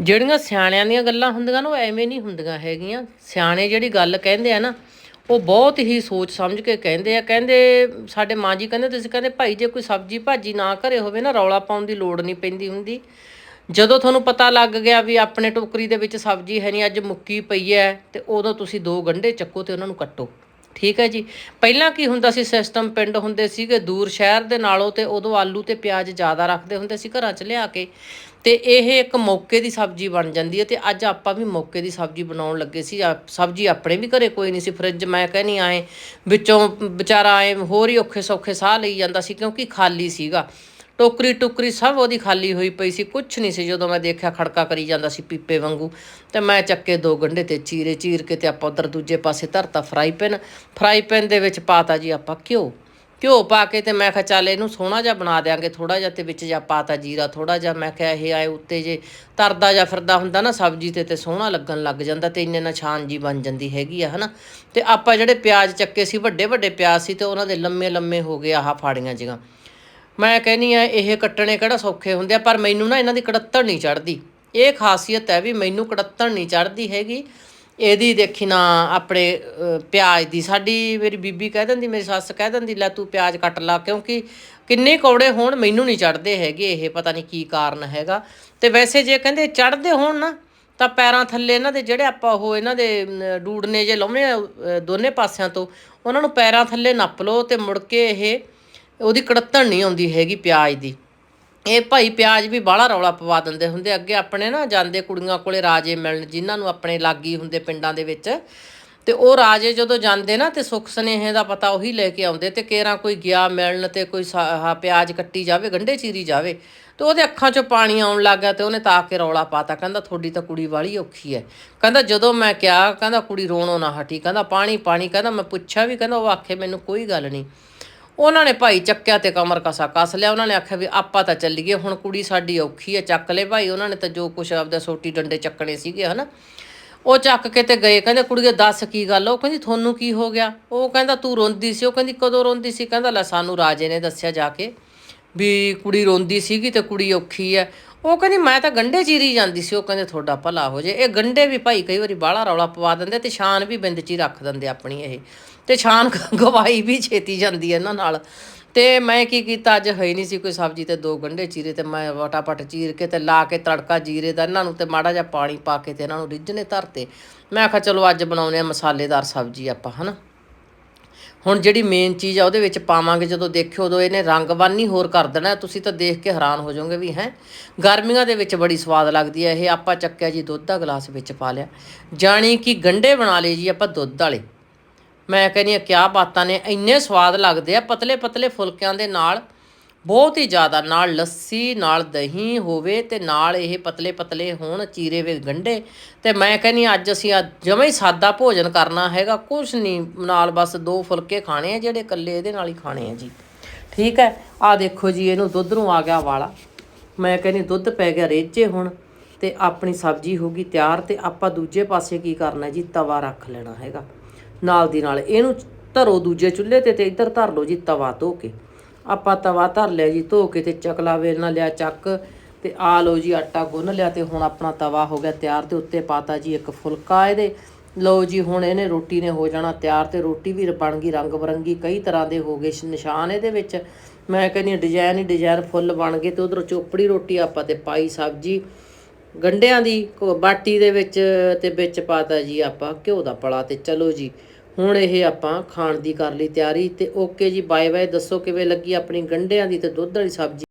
ਜਿਹੜੀਆਂ ਸਿਆਣਿਆਂ ਦੀਆਂ ਗੱਲਾਂ ਹੁੰਦੀਆਂ ਨਾ, ਉਹ ਐਵੇਂ ਨਹੀਂ ਹੁੰਦੀਆਂ ਹੈਗੀਆਂ। ਸਿਆਣੇ ਜਿਹੜੀ ਗੱਲ ਕਹਿੰਦੇ ਆ ਨਾ, ਉਹ ਬਹੁਤ ਹੀ ਸੋਚ ਸਮਝ ਕੇ ਕਹਿੰਦੇ ਆ। ਕਹਿੰਦੇ, ਸਾਡੇ ਮਾਂ ਜੀ ਕਹਿੰਦੇ, ਤੁਸੀਂ ਕਹਿੰਦੇ, ਭਾਈ, ਜੇ ਕੋਈ ਸਬਜ਼ੀ ਭਾਜੀ ਨਾ ਘਰੇ ਹੋਵੇ ਨਾ, ਰੌਲਾ ਪਾਉਣ ਦੀ ਲੋੜ ਨਹੀਂ ਪੈਂਦੀ ਹੁੰਦੀ। ਜਦੋਂ ਤੁਹਾਨੂੰ ਪਤਾ ਲੱਗ ਗਿਆ ਵੀ ਆਪਣੇ ਟੋਕਰੀ ਦੇ ਵਿੱਚ ਸਬਜ਼ੀ ਹੈ ਨਹੀਂ ਅੱਜ ਮੁੱਕੀ ਪਈ ਹੈ, ਤੇ ਉਦੋਂ ਤੁਸੀਂ ਦੋ ਗੰਢੇ ਚੱਕੋ ਤੇ ਉਹਨਾਂ ਨੂੰ ਕੱਟੋ। ਠੀਕ ਹੈ ਜੀ। ਪਹਿਲਾਂ ਕੀ ਹੁੰਦਾ ਸੀ, ਸਿਸਟਮ ਪਿੰਡ ਹੁੰਦੇ ਸੀਗੇ, ਦੂਰ ਸ਼ਹਿਰ ਦੇ ਨਾਲੋਂ ਤੇ ਉਦੋਂ ਆਲੂ ਤੇ ਪਿਆਜ਼ ਜ਼ਿਆਦਾ ਰੱਖਦੇ ਹੁੰਦੇ ਸੀ ਘਰਾਂ 'ਚ ਲਿਆ ਕੇ। ਤੇ ਇਹ ਇੱਕ ਮੌਕੇ ਦੀ ਸਬਜ਼ੀ ਬਣ ਜਾਂਦੀ ਹੈ ਤੇ ਅੱਜ ਆਪਾਂ ਵੀ ਮੌਕੇ ਦੀ ਸਬਜ਼ੀ ਬਣਾਉਣ ਲੱਗੇ ਸੀ। ਸਬਜ਼ੀ ਆਪਣੇ ਵੀ ਘਰੇ ਕੋਈ ਨਹੀਂ ਸੀ, ਫ੍ਰਿਜ ਮੈਂ ਕਹਿੰਨੀ ਆਏ। ਵਿੱਚੋਂ ਵਿਚਾਰਾ ਆਏ ਹੋਰ ਹੀ ਔਖੇ ਸੌਖੇ ਸਾਹ ਲਈ ਜਾਂਦਾ ਸੀ ਕਿਉਂਕਿ ਖਾਲੀ ਸੀਗਾ। ਟੋਕਰੀ ਟੁਕਰੀ ਸਭ ਉਹਦੀ ਖਾਲੀ ਹੋਈ ਪਈ ਸੀ, ਕੁਛ ਨਹੀਂ ਸੀ। ਜਦੋਂ ਮੈਂ ਦੇਖਿਆ ਖੜਕਾ ਕਰੀ ਜਾਂਦਾ ਸੀ ਪੀਪੇ ਵਾਂਗੂ, ਤੇ ਮੈਂ ਚੱਕੇ ਦੋ ਗੰਢੇ ਤੇ ਚੀਰੇ ਚੀਰ ਕੇ ਤੇ ਆਪਾਂ ਉਧਰ ਦੂਜੇ ਪਾਸੇ ਧਰਤਾ ਫਰਾਈ ਪੈਨ। ਫਰਾਈ ਪੈਨ ਦੇ ਵਿੱਚ ਪਾਤਾ ਜੀ ਆਪਾਂ ਘਿਓ। ਘਿਓ ਪਾ ਕੇ ਤੇ ਮੈਂ ਕਿਹਾ ਚੱਲ ਇਹਨੂੰ ਸੋਹਣਾ ਜਿਹਾ ਬਣਾ ਦਿਆਂਗੇ ਥੋੜਾ ਜਿਹਾ ਤੇ ਵਿੱਚ ਜਾਂ ਪਾਤਾ ਜੀਰਾ ਥੋੜਾ ਜਿਹਾ। ਮੈਂ ਕਿਹਾ ਇਹ ਆਏ ਉੱਤੇ ਜੇ ਤਰਦਾ ਜਾਂ ਫਿਰਦਾ ਹੁੰਦਾ ਨਾ ਸਬਜ਼ੀ ਤੇ ਤੇ ਸੋਹਣਾ ਲੱਗਣ ਲੱਗ ਜਾਂਦਾ ਤੇ ਇੰਨੇ ਨਾਲ ਛਾਨ ਜੀ ਬਣ ਜਾਂਦੀ ਹੈਗੀ ਆ, ਹਨਾ। ਤੇ ਆਪਾਂ ਜਿਹੜੇ ਪਿਆਜ਼ ਚੱਕੇ ਸੀ ਵੱਡੇ ਵੱਡੇ ਪਿਆਜ਼ ਸੀ ਤੇ ਉਹਨਾਂ ਦੇ ਲੰਮੇ ਲੰਮੇ ਹੋ ਗਏ ਆਹ ਫਾੜੀਆਂ ਜਿਹੀਆਂ ਮੈਂ ਕਹਿੰਨੀ ਆ ਇਹ ਕੱਟਣੇ ਕਿਹੜਾ ਸੌਖੇ ਹੁੰਦੇ ਆ ਪਰ ਮੈਨੂੰ ਨਾ ਇਹਨਾਂ ਦੀ ਕੜੱਤਣ ਨਹੀਂ ਚੜਦੀ ਇਹ ਖਾਸੀਅਤ ਹੈ ਵੀ ਮੈਨੂੰ ਕੜੱਤਣ ਨਹੀਂ ਚੜਦੀ ਹੈਗੀ। ਇਹਦੀ ਦੇਖੀ ਨਾ ਆਪਣੇ ਪਿਆਜ਼ ਦੀ। ਸਾਡੀ ਮੇਰੀ ਬੀਬੀ ਕਹਿ ਦਿੰਦੀ ਮੇਰੀ ਸੱਸ ਕਹਿ ਦਿੰਦੀ ਲੈ ਤੂੰ ਪਿਆਜ਼ ਕੱਟ ਲਾ ਕਿਉਂਕਿ ਕਿੰਨੇ ਕੌੜੇ ਹੋਣ ਮੈਨੂੰ ਨਹੀਂ ਚੜਦੇ ਹੈਗੇ ਇਹ ਪਤਾ ਨਹੀਂ ਕੀ ਕਾਰਨ ਹੈਗਾ। ਤੇ ਵੈਸੇ ਜੇ ਕਹਿੰਦੇ ਚੜਦੇ ਹੋਣ ਨਾ ਤਾਂ ਪੈਰਾਂ ਥੱਲੇ ਇਹਨਾਂ ਦੇ ਜਿਹੜੇ ਆਪਾਂ ਉਹ ਇਹਨਾਂ ਦੇ ਡੂੜਨੇ ਜੇ ਲਾਉਣੇ ਆ, ਦੋਨੇ ਪਾਸਿਆਂ ਤੋਂ ਉਹਨਾਂ ਨੂੰ ਪੈਰਾਂ ਥੱਲੇ ਨੱਪ ਲਓ ਤੇ ਮੁੜ ਕੇ ਇਹ ਉਹਦੀ ਕੜੱਤਣ ਨਹੀਂ ਆਉਂਦੀ ਹੈਗੀ ਪਿਆਜ਼ ਦੀ। ਇਹ ਭਾਈ ਪਿਆਜ਼ ਵੀ ਬਾਹਲਾ ਰੌਲਾ ਪਵਾ ਦਿੰਦੇ ਹੁੰਦੇ ਅੱਗੇ ਆਪਣੇ ਨਾ ਜਾਂਦੇ ਕੁੜੀਆਂ ਕੋਲੇ ਰਾਜੇ ਮਿਲਣ ਜਿਨ੍ਹਾਂ ਨੂੰ ਆਪਣੇ ਲਾਗੀ ਹੁੰਦੇ ਪਿੰਡਾਂ ਦੇ ਵਿੱਚ। ਤੇ ਉਹ ਰਾਜੇ ਜਦੋਂ ਜਾਂਦੇ ਨਾ ਤੇ ਸੁੱਖ ਸੁਨੇਹੇ ਦਾ ਪਤਾ ਉਹੀ ਲੈ ਕੇ ਆਉਂਦੇ ਤੇ ਕੇਰਾਂ ਕੋਈ ਗਿਆ ਮਿਲਣ ਤੇ ਕੋਈ ਪਿਆਜ਼ ਕੱਟੀ ਜਾਵੇ, ਗੰਢੇ ਚੀਰੀ ਜਾਵੇ। ਤੇ ਉਹਦੇ ਅੱਖਾਂ 'ਚੋਂ ਪਾਣੀ ਆਉਣ ਲੱਗ ਗਿਆ ਤੇ ਉਹਨੇ ਤਾਂ ਕੇ ਰੌਲਾ ਪਾਤਾ। ਕਹਿੰਦਾ, ਤੁਹਾਡੀ ਤਾਂ ਕੁੜੀ ਵਾਲੀ ਔਖੀ ਹੈ ਕਹਿੰਦਾ, ਜਦੋਂ ਮੈਂ ਕਿਹਾ, ਕਹਿੰਦਾ ਕੁੜੀ ਰੋਣੋਂ ਨਾ ਹਟੀ। ਕਹਿੰਦਾ, ਪਾਣੀ ਪਾਣੀ। ਕਹਿੰਦਾ, ਮੈਂ ਪੁੱਛਿਆ ਵੀ। ਕਹਿੰਦਾ, ਉਹ ਆਖੇ, ਮੈਨੂੰ ਕੋਈ ਗੱਲ ਨਹੀਂ। ਉਹਨਾਂ ਨੇ ਭਾਈ ਚੱਕਿਆ ਤੇ ਕਮਰ ਕਸਾ ਕੱਸ ਲਿਆ, ਉਹਨਾਂ ਨੇ ਆਖਿਆ ਵੀ ਆਪਾਂ ਤਾਂ ਚੱਲੀਏ, ਹੁਣ ਕੁੜੀ ਸਾਡੀ ਔਖੀ ਹੈ, ਚੱਕ ਲੈ ਭਾਈ। ਉਹਨਾਂ ਨੇ ਤਾਂ ਜੋ ਕੁਛ ਆਪਦਾ ਸੋਟੀ ਡੰਡੇ ਚੱਕਣੇ ਸੀਗੇ, ਹਨਾ। ਉਹ ਚੱਕ ਕੇ ਤੇ ਗਏ, ਕਹਿੰਦੇ ਕੁੜੀਏ ਦੱਸ ਕੀ ਗੱਲ ਉਹ ਕਹਿੰਦੀ, ਤੁਹਾਨੂੰ ਕੀ ਹੋ ਗਿਆ? ਉਹ ਕਹਿੰਦਾ, ਤੂੰ ਰੋਂਦੀ ਸੀ। ਉਹ ਕਹਿੰਦੀ, ਕਦੋਂ ਰੋਂਦੀ ਸੀ? ਕਹਿੰਦਾ, ਲੈ ਸਾਨੂੰ ਰਾਜੇ ਨੇ ਦੱਸਿਆ ਜਾ ਕੇ। ਵੀ ਕੁੜੀ ਰੋਂਦੀ ਸੀਗੀ ਤੇ ਕੁੜੀ ਔਖੀ ਹੈ ਉਹ ਕਹਿੰਦੀ, ਮੈਂ ਤਾਂ ਗੰਡੇ ਚੀਰੀ ਜਾਂਦੀ ਸੀ। ਉਹ ਕਹਿੰਦੇ, ਤੁਹਾਡਾ ਭਲਾ ਹੋ ਜੇ। ਇਹ ਗੰਡੇ ਵੀ ਭਾਈ ਕਈ ਵਾਰੀ ਬਾਹਲਾ ਰੌਲਾ ਪਵਾ ਦਿੰਦੇ ਤੇ ਸ਼ਾਨ ਵੀ ਬਿੰਦ ਚ ਹੀ ਰੱਖ ਦਿੰਦੇ ਆਪਣੀ ਇਹ। ਤੇ ਸ਼ਾਨ ਗਵਾਈ ਵੀ ਛੇਤੀ ਜਾਂਦੀ ਹੈ ਇਹਨਾਂ ਨਾਲ। ਤੇ ਮੈਂ ਕੀ ਕੀਤਾ, ਅੱਜ ਹੈ ਹੀ ਨਹੀਂ ਸੀ ਕੋਈ ਸਬਜ਼ੀ ਤੇ ਦੋ ਗੰਡੇ ਚੀਰੇ ਤੇ ਮੈਂ ਵਟਾਪਟ ਚੀਰ ਕੇ ਤੇ ਲਾ ਕੇ ਤੜਕਾ ਜੀਰੇ ਦਾ ਇਹਨਾਂ ਨੂੰ ਤੇ ਮਾੜਾ ਜਿਹਾ ਪਾਣੀ ਪਾ ਕੇ ਤੇ ਇਹਨਾਂ ਨੂੰ ਰਿੱਝਣੇ ਧਰਤੇ। ਮੈਂ ਆਖਿਆ ਚਲੋ ਅੱਜ ਬਣਾਉਨੇ ਆ ਮਸਾਲੇਦਾਰ ਸਬਜ਼ੀ ਆਪਾਂ, ਹਨਾ। ਹੁਣ ਜਿਹੜੀ ਮੇਨ ਚੀਜ਼ ਆ ਉਹਦੇ ਵਿੱਚ ਪਾਵਾਂਗੇ, ਜਦੋਂ ਦੇਖਿਓ ਉਦੋਂ ਇਹਨੇ ਰੰਗਵਾਨੀ ਹੋਰ ਕਰ ਦੇਣਾ, ਤੁਸੀਂ ਤਾਂ ਦੇਖ ਕੇ ਹੈਰਾਨ ਹੋ ਜਾਓਗੇ ਵੀ ਹੈ। ਗਰਮੀਆਂ ਦੇ ਵਿੱਚ ਬੜੀ ਸਵਾਦ ਲੱਗਦੀ ਹੈ ਇਹ ਆਪਾਂ ਚੱਕਿਆ ਜੀ ਦੁੱਧ ਦਾ ਗਲਾਸ ਵਿੱਚ ਪਾ ਲਿਆ। ਜਾਣੀ ਕਿ ਗੰਡੇ ਬਣਾ ਲਏ ਜੀ ਆਪਾਂ ਦੁੱਧ ਵਾਲੇ। ਮੈਂ ਕਹਿੰਦੀ ਆ, ਕਿਆ ਬਾਤਾਂ ਨੇ, ਇੰਨੇ ਸਵਾਦ ਲੱਗਦੇ ਆ ਪਤਲੇ ਪਤਲੇ ਫੁਲਕਿਆਂ ਦੇ ਨਾਲ। ਬਹੁਤ ਹੀ ਜ਼ਿਆਦਾ, ਨਾਲ ਲੱਸੀ, ਨਾਲ ਦਹੀਂ ਹੋਵੇ ਤੇ ਨਾਲ ਇਹ ਪਤਲੇ ਪਤਲੇ ਹੋਣ ਚੀਰੇ ਵੇ ਗੰਢੇ। ਤੇ ਮੈਂ ਕਹਿੰਦੀ ਅੱਜ ਅਸੀਂ ਆ ਜਮਾਂ ਹੀ ਸਾਦਾ ਭੋਜਨ ਕਰਨਾ ਹੈਗਾ, ਕੁਛ ਨਹੀਂ, ਨਾਲ ਬਸ ਦੋ ਫੁਲਕੇ ਖਾਣੇ ਆ, ਜਿਹੜੇ ਇਕੱਲੇ ਇਹਦੇ ਨਾਲ ਹੀ ਖਾਣੇ ਆ ਜੀ। ਠੀਕ ਹੈ? ਆ ਦੇਖੋ ਜੀ, ਇਹਨੂੰ ਦੁੱਧ ਨੂੰ ਆ ਗਿਆ ਵਾਲਾ। ਮੈਂ ਕਹਿੰਦੀ ਦੁੱਧ ਪੈ ਗਿਆ ਰੇਜੇ ਹੁਣ, ਤੇ ਆਪਣੀ ਸਬਜ਼ੀ ਹੋ ਗਈ ਤਿਆਰ, ਤੇ ਆਪਾਂ ਦੂਜੇ ਪਾਸੇ ਕੀ ਕਰਨਾ ਜੀ, ਤਵਾ ਰੱਖ ਲੈਣਾ ਹੈਗਾ। ਨਾਲ ਦੀ ਨਾਲ ਇਹਨੂੰ ਧਰੋ ਦੂਜੇ ਚੁੱਲ੍ਹੇ ਤੇ ਤੇ ਇੱਧਰ ਧਰ ਲਓ ਜੀ, ਤਵਾ ਧੋ ਕੇ। ਆਪਾਂ ਤਵਾ ਧਰ ਲਿਆ ਜੀ, ਧੋ ਕੇ ਤੇ ਚਕਲਾ ਵੇਲਣਾ ਲਿਆ ਚੱਕ ਤੇ ਆ ਲਓ ਜੀ ਆਟਾ ਗੁੰਨ ਲਿਆ ਤੇ ਹੁਣ ਆਪਣਾ ਤਵਾ ਹੋ ਗਿਆ ਤਿਆਰ ਤੇ ਉੱਤੇ ਪਾਤਾ ਜੀ ਇੱਕ ਫੁਲਕਾ ਇਹਦੇ। ਲਓ ਜੀ ਹੁਣ ਇਹਨੇ ਰੋਟੀ ਨੇ ਹੋ ਜਾਣਾ ਤਿਆਰ ਤੇ ਰੋਟੀ ਵੀ ਬਣ ਗਈ ਰੰਗ ਬਰੰਗੀ ਕਈ ਤਰ੍ਹਾਂ ਦੇ ਹੋ ਗਏ ਨਿਸ਼ਾਨ ਇਹਦੇ ਵਿੱਚ। ਮੈਂ ਕਹਿੰਦੀ ਡਿਜ਼ਾਈਨ ਹੀ ਡਿਜ਼ਾਈਨ ਫੁੱਲ ਬਣ ਗਏ ਤੇ ਉਧਰ ਚੋਪੜੀ ਰੋਟੀ ਆਪਾਂ ਤੇ ਪਾਈ ਸਬਜ਼ੀ। ਗੰਡਿਆਂ ਦੀ ਬਾਟੀ ਦੇ ਵਿੱਚ ਤੇ ਵਿੱਚ ਪਾਤਾ ਜੀ ਆਪਾਂ ਘਿਓ ਦਾ ਪਲਾ ਤੇ ਚਲੋ ਜੀ। ਹੁਣ ਇਹ ਆਪਾਂ ਖਾਣ ਦੀ ਕਰ ਲਈ ਤਿਆਰੀ ਤੇ ਓਕੇ ਜੀ ਬਾਏ ਬਾਏ ਦੱਸੋ ਕਿਵੇਂ ਲੱਗੀ ਆਪਣੀ ਗੰਢਿਆਂ ਦੀ ਤੇ ਦੁੱਧ ਵਾਲੀ ਸਬਜ਼ੀ?